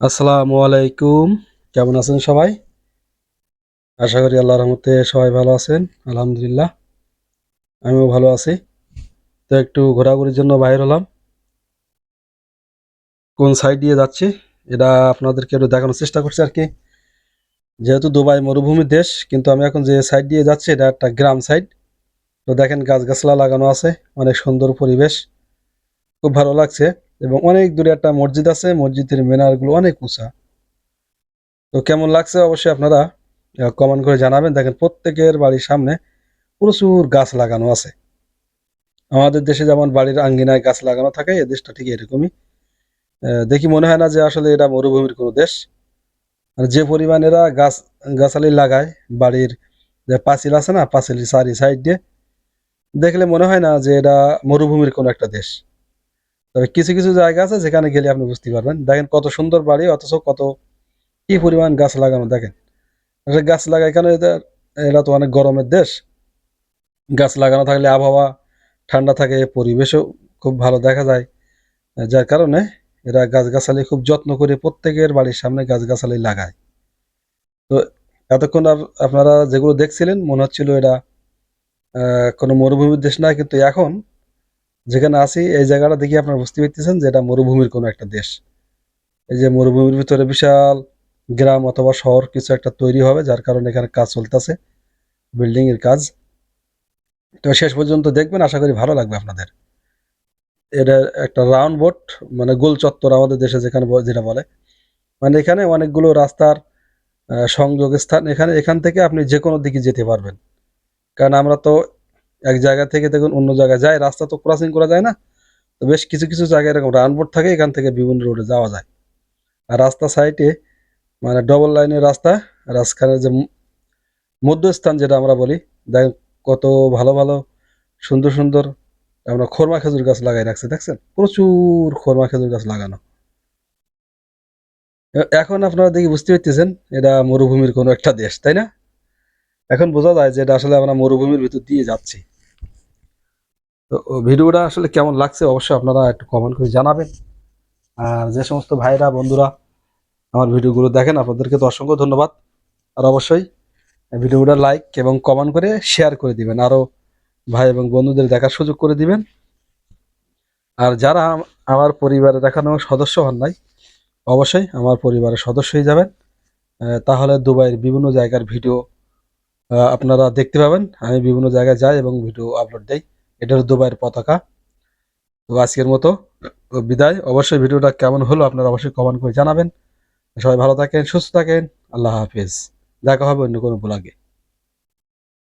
আসসালামু আলাইকুম। কেমন আছেন সবাই? আশা করি আল্লাহর রহমতে সবাই ভালো আছেন, আলহামদুলিল্লাহ। আমিও ভালো আছি। তো একটু ঘোরাঘুরির জন্য বাইর হলাম। কোন সাইড দিয়ে যাচ্ছি, এটা আপনাদেরকে একটু দেখানোর চেষ্টা করছি আর কি। যেহেতু দুবাই মরুভূমির দেশ, কিন্তু আমি এখন যে সাইড দিয়ে যাচ্ছি, এটা একটা গ্রাম সাইড তো দেখেন গাছগাছলা লাগানো আছে, অনেক সুন্দর পরিবেশ। খুব ভালো লাগছে। এবং অনেক দূরে একটা মসজিদ আছে, মসজিদের মিনারগুলো অনেক উঁচা। তো কেমন লাগছে অবশ্যই আপনারা কমেন্ট করে জানাবেন। দেখেন প্রত্যেকের বাড়ির সামনে প্রচুর গাছ লাগানো আছে। আমাদের দেশে যেমন বাড়ির আঙ্গিনায় গাছ লাগানো থাকে, এই দেশটা ঠিক এরকমই। দেখি মনে হয় না যে আসলে এটা মরুভূমির কোনো দেশ। আর যে পরিমাণ এরা গাছ, গাছালি লাগায়, বাড়ির যে পাঁচিল আছে না পাঁচিল চারি সাইড দিয়ে, দেখলে মনে হয় না যে এটা মরুভূমির কোনো একটা দেশ। তবে কিছু কিছু জায়গা আছে যেখানে গেলে আপনি বুঝতে পারবেন। দেখেন কত সুন্দর বাড়ি, অথচ কত কি পরিমাণ গাছ লাগানো, দেখেন। গাছ লাগায় কেন এদের এরা তো অনেক গরমের দেশ। গাছ লাগানো থাকলে আবহাওয়া ঠান্ডা থাকে, পরিবেশও খুব ভালো দেখা যায়। যার কারণে এরা গাছগাছালি খুব যত্ন করে প্রত্যেকের বাড়ির সামনে গাছগাছালি লাগায়। তো এতক্ষণ আপ- আপনারা যেগুলো দেখছিলেন, মনে হচ্ছিল এরা কোনো মরুভূমির দেশ না, কিন্তু এখন যেখানে আছি, এই জায়গাটা দেখি আপনারা বুঝতে পারতেছেন যে এটা মরুভূমির কোনো একটা দেশ। এই যে মরুভূমির ভিতরে বিশাল গ্রাম অথবা শহর কিছু একটা তৈরি হবে, যার কারণে এখানে কাজ চলতেছে বিল্ডিং এর কাজ। তো শেষ পর্যন্ত দেখবেন, আশা করি ভালো লাগবে আপনাদের। এটা একটা রাউন্ড বোট মানে গোল চত্বর আমাদের দেশে যেখানে যেটা বলে। মানে এখানে অনেকগুলো রাস্তার সংযোগ স্থান এখানে, এখান থেকে আপনি যে কোনো দিকে যেতে পারবেন। কারণ আমরা তো এক জায়গা থেকে দেখুন অন্য জায়গায় যায়, রাস্তা তো ক্রসিং করা যায় না। তো বেশ কিছু কিছু জায়গায় এরকম বোট থাকে, এখান থেকে বিভিন্ন রোডে যাওয়া যায়। আর রাস্তা সাইডে মানে ডবল লাইনের রাস্তা রাজখানের যে মধ্যস্থান যেটা আমরা বলি, দেখেন কত ভালো ভালো, সুন্দর সুন্দর আমরা খোরমা খেজুর গাছ লাগাই রাখছে, দেখছেন? প্রচুর খোরমা খেজুর গাছ লাগানো। এখন আপনারা দেখি বুঝতে পারতেছেন, এটা মরুভূমির কোনো একটা দেশ, তাই না? এখন বোঝা যায় যে এটা আসলে আমরা মরুভূমির ভিতর দিয়ে যাচ্ছি। তো ভিডিওটা আসলে কেমন লাগছে অবশ্যই আপনারা একটু কমেন্ট করে জানাবেন। আর যে সমস্ত ভাইরা, বন্ধুরা আমার ভিডিওগুলো দেখেন, আপনাদেরকে তো অসংখ্য ধন্যবাদ। আর অবশ্যই ভিডিওটা লাইক এবং কমেন্ট করে শেয়ার করে দিবেন। আরও ভাই এবং বন্ধুদের দেখার সুযোগ করে দিবেন। আর যারা আমার পরিবারের এখনও সদস্য হন নাই, অবশ্যই আমার পরিবারের সদস্য হয়ে যাবেন। তাহলে দুবাইয়ের বিভিন্ন জায়গার ভিডিও আপনারা দেখতে পাবেন। আমি বিভিন্ন জায়গায় যাই এবং ভিডিও আপলোড দেই। এটা হলো দুবাইয়ের পতাকা। তো আজকের মতো বিদায়। অবশ্যই ভিডিওটা কেমন হলো আপনারা অবশ্যই কমেন্ট করে জানাবেন। সবাই ভালো থাকেন, সুস্থ থাকেন। আল্লাহ হাফিজ। দেখা হবে অন্য কোনো ব্লগে